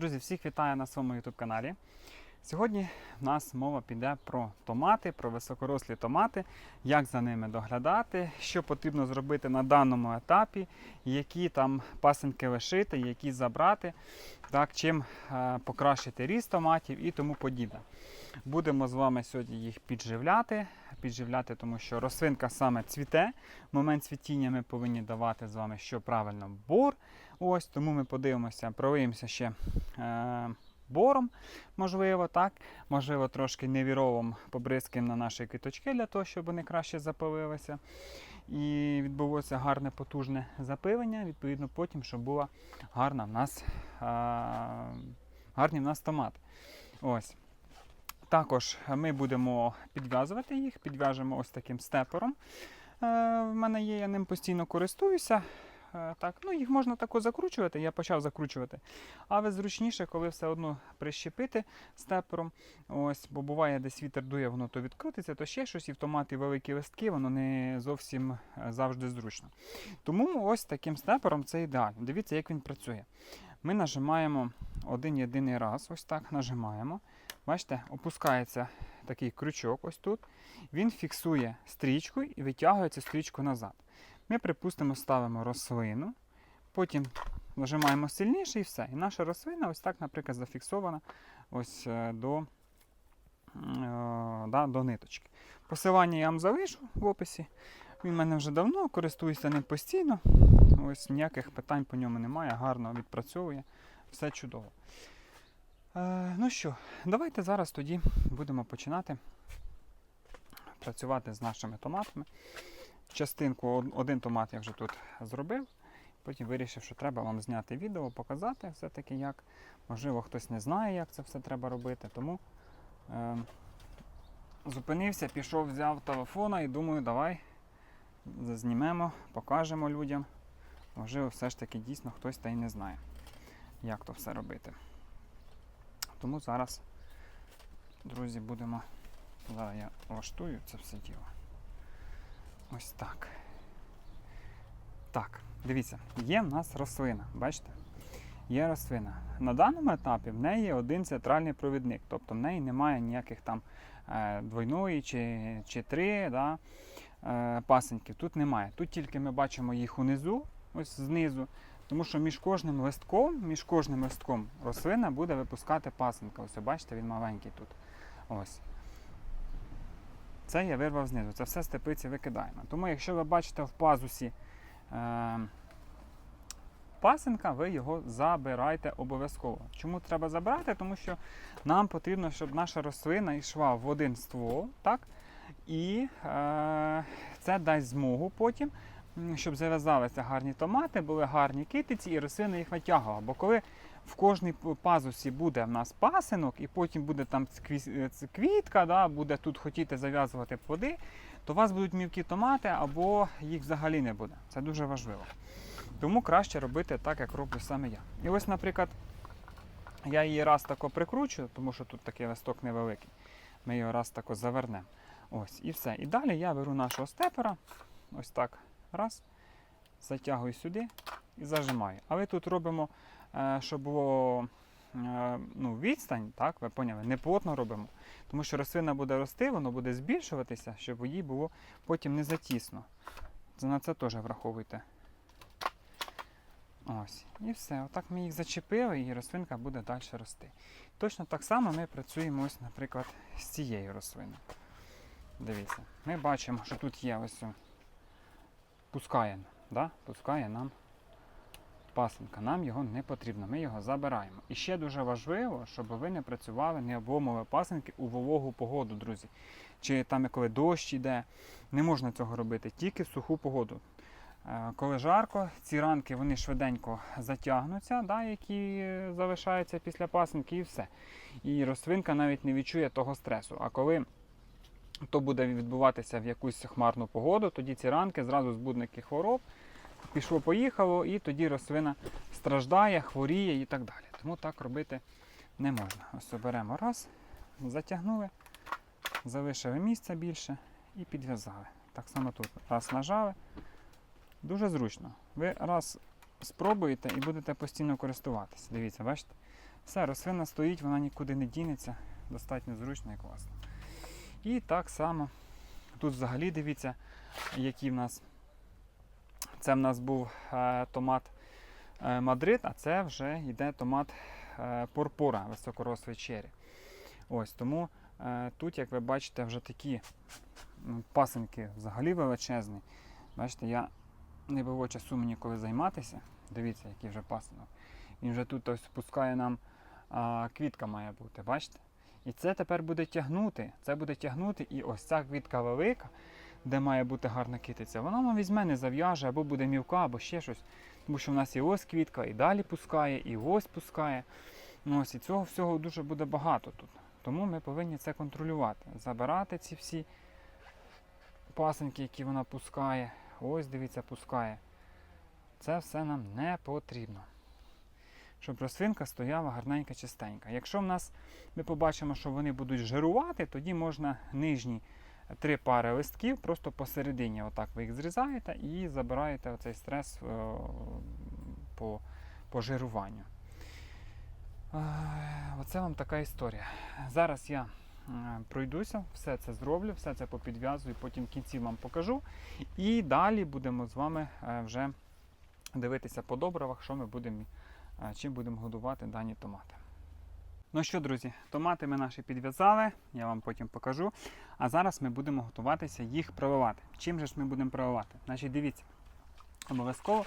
Друзі, всіх вітаю на своєму YouTube каналі. Сьогодні в нас мова піде про томати, про високорослі томати, як за ними доглядати, що потрібно зробити на даному етапі, які там пасенки лишити, які забрати, так, чим е, покращити ріст томатів і тому подібне. Будемо з вами сьогодні їх підживляти. Підживляти, тому що рослинка саме цвіте. В момент цвітіння ми повинні давати з вами, що правильно, бор. Ось тому ми подивимося, пролиємося ще е, бором, можливо, так. Можливо, трошки невіровом побризкаємо на наші квіточки для того, щоб вони краще запилилися. І відбулося гарне потужне запилення, відповідно, потім, щоб була гарна в нас, е, гарні в нас томати. Ось. Також ми будемо підв'язувати їх, підв'яжемо ось таким степером. Е, в мене є, я ним постійно користуюся. Е, так, ну, їх можна тако закручувати, я почав закручувати. Але зручніше, коли все одно прищепити степером. Ось, бо буває, десь вітер дує, воно то відкрутиться, то ще щось, і в томаті великі листки, воно не зовсім е, завжди зручно. Тому ось таким степером це ідеально. Дивіться, як він працює. Ми нажимаємо один єдиний раз, ось так нажимаємо. Бачите, опускається такий крючок ось тут. Він фіксує стрічку і витягує цю стрічку назад. Ми, припустимо, ставимо рослину, потім нажимаємо сильніше і все. І наша рослина ось так, наприклад, зафіксована ось е, до, е, да, до ниточки. Посилання я вам залишу в описі. Він в мене вже давно, користуюся ним постійно. Ось ніяких питань по ньому немає, гарно відпрацьовує, все чудово. Е, ну що, давайте зараз тоді будемо починати працювати з нашими томатами. Частинку, один томат я вже тут зробив. Потім вирішив, що треба вам зняти відео, показати все-таки як. Можливо, хтось не знає, як це все треба робити. Тому е, зупинився, пішов, взяв телефона і думаю, давай зазнімемо, покажемо людям. Можливо, все ж таки дійсно хтось та й не знає, як то все робити. Тому зараз, друзі, будемо. Зараз я влаштую це все діло. Ось так. Так, дивіться, є в нас рослина, бачите? Є рослина. На даному етапі в неї один центральний провідник, тобто в неї немає ніяких там е, двойної чи, чи три да, е, пасеньків. Тут немає. Тут тільки ми бачимо їх унизу, ось знизу, тому що між кожним листком, між кожним листком рослина буде випускати пасенка. Ось бачите, він маленький тут. Ось. Це я вирвав знизу. Це все степиці викидаємо. Тому, якщо ви бачите в пазусі е, пасенка, ви його забирайте обов'язково. Чому треба забирати? Тому що нам потрібно, щоб наша рослина йшла в один ствол, так? і е, це дасть змогу потім, щоб зав'язалися гарні томати, були гарні китиці, і рослина їх витягувала. Бо коли в кожній пазусі буде в нас пасинок, і потім буде там е, квітка, да, буде тут хотіти зав'язувати плоди, то у вас будуть мілкі томати або їх взагалі не буде. Це дуже важливо. Тому краще робити так, як роблю саме я. І ось, наприклад, я її раз тако прикручую, тому що тут такий листок невеликий. Ми його раз тако завернемо. Ось, і все. І далі я беру нашого степера, ось так, раз, затягую сюди і зажимаю. Але тут робимо, е, щоб було е, ну, відстань, так, ви поняли, не плотно робимо. Тому що рослина буде рости, воно буде збільшуватися, щоб їй було потім не затісно. На це теж враховуйте. Ось. І все. Отак ми їх зачепили, і рослинка буде далі рости. Точно так само ми працюємо, ось, наприклад, з цією рослиною. Дивіться, ми бачимо, що тут є ось пускає, да? пускає нам пасенка. Нам його не потрібно, ми його забираємо. І ще дуже важливо, щоб ви не працювали, не обломили пасенки у вологу погоду, друзі. Чи там, коли дощ йде, не можна цього робити, тільки в суху погоду. Е, Коли жарко, ці ранки вони швиденько затягнуться, да, які залишаються після пасенки, і все. І рослинка навіть не відчує того стресу. А коли то буде відбуватися в якусь хмарну погоду, тоді ці ранки зразу збудники хвороб, пішло-поїхало, і тоді рослина страждає, хворіє і так далі. Тому так робити не можна. Ось беремо раз, затягнули, залишили місця більше і підв'язали. Так само тут раз нажали. Дуже зручно. Ви раз спробуєте і будете постійно користуватися. Дивіться, бачите? Все, рослина стоїть, вона нікуди не дінеться, достатньо зручно і класно. І так само тут взагалі дивіться, який в нас. Це в нас був е, томат е, Мадрид, а це вже йде томат е, Порпора, високорослий чері. Ось тому е, тут, як ви бачите, вже такі м, пасенки взагалі величезні. Бачите, я не було часу мені коли займатися. Дивіться, який вже пасинок. Він вже тут ось пускає нам а, квітка має бути, бачите? І це тепер буде тягнути. Це буде тягнути, і ось ця квітка велика, де має бути гарна китиця, вона нам візьме, не зав'яже, або буде мілка, або ще щось. Тому що в нас і ось квітка, і далі пускає, і ось пускає. Ну, ось і цього всього дуже буде багато тут. Тому ми повинні це контролювати. Забирати ці всі пасеньки, які вона пускає. Ось, дивіться, пускає. Це все нам не потрібно. Щоб рослинка стояла гарненька, чистенька. Якщо в нас ми побачимо, що вони будуть жирувати, тоді можна нижні три пари листків просто посередині. Отак ви їх зрізаєте і забираєте оцей стрес е, по, по жируванню. Е, Оце вам така історія. Зараз я е, пройдуся, все це зроблю, все це попідв'язую, потім в кінці вам покажу. І далі будемо з вами е, вже дивитися по добривах, що ми будемо, е, чим будемо годувати дані томати. Ну що, друзі, томати ми наші підв'язали, я вам потім покажу. А зараз ми будемо готуватися їх проливати. Чим же ж ми будемо проливати? Значить, дивіться, обов'язково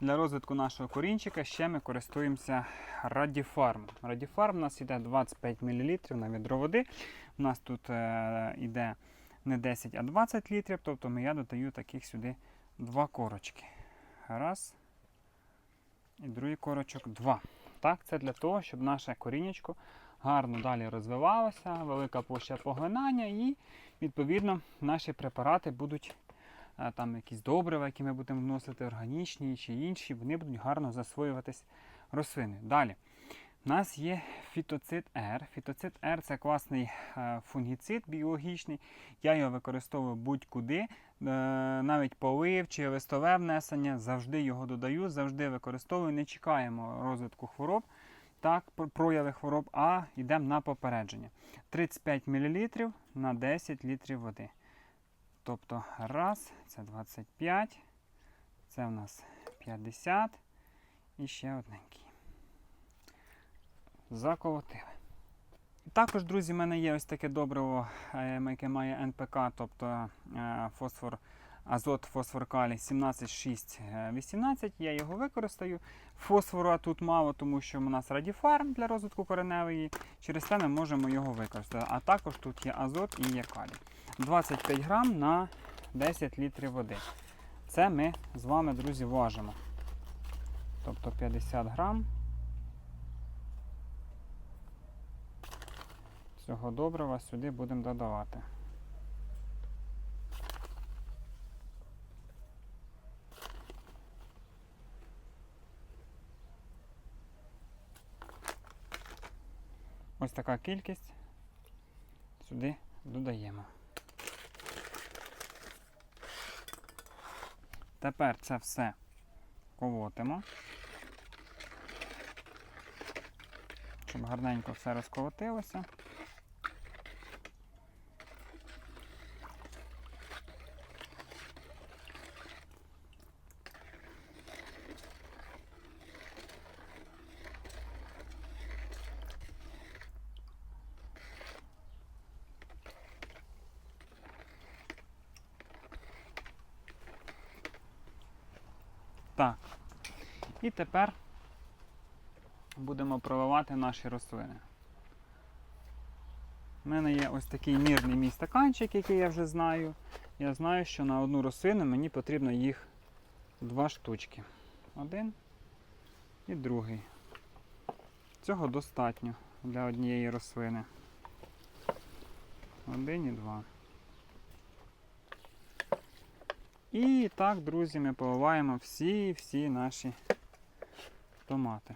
для розвитку нашого корінчика ще ми користуємося Радіфарм. Радіфарм у нас йде 25 мл на відро води. У нас тут е, йде не 10, а 20 літрів, тобто я додаю таких сюди два корочки. Раз. І другий корочок два. Так, це для того, щоб наше корінечко гарно далі розвивалося, велика площа поглинання, і, відповідно, наші препарати будуть е, там якісь добрива, які ми будемо вносити, органічні чи інші, вони будуть гарно засвоюватись рослини. Далі. У нас є фітоцид R. Фітоцид R це класний е, фунгіцид біологічний. Я його використовую будь-куди, е, навіть полив чи листове внесення. Завжди його додаю, завжди використовую. Не чекаємо розвитку хвороб, так, прояви хвороб, а йдемо на попередження. 35 мл на 10 літрів води. Тобто, раз, це 25, це в нас 50 і ще одненький заколотили. Також, друзі, в мене є ось таке добриво, е, яке має НПК, тобто е, фосфор, азот, фосфор калій 17, 18. Я його використаю. Фосфору тут мало, тому що у нас радіфарм для розвитку кореневої. Через це ми можемо його використати. А також тут є азот і є калій. 25 грам на 10 літрів води. Це ми з вами, друзі, важимо. Тобто 50 грам. Цього добрива сюди будемо додавати. Ось така кількість сюди додаємо. Тепер це все колотимо, щоб гарненько все розколотилося. Так. І тепер будемо проливати наші рослини. У мене є ось такий мірний мій стаканчик, який я вже знаю. Я знаю, що на одну рослину мені потрібно їх два штучки. Один і другий. Цього достатньо для однієї рослини. Один і два. І так, друзі, ми поливаємо всі-всі наші томати.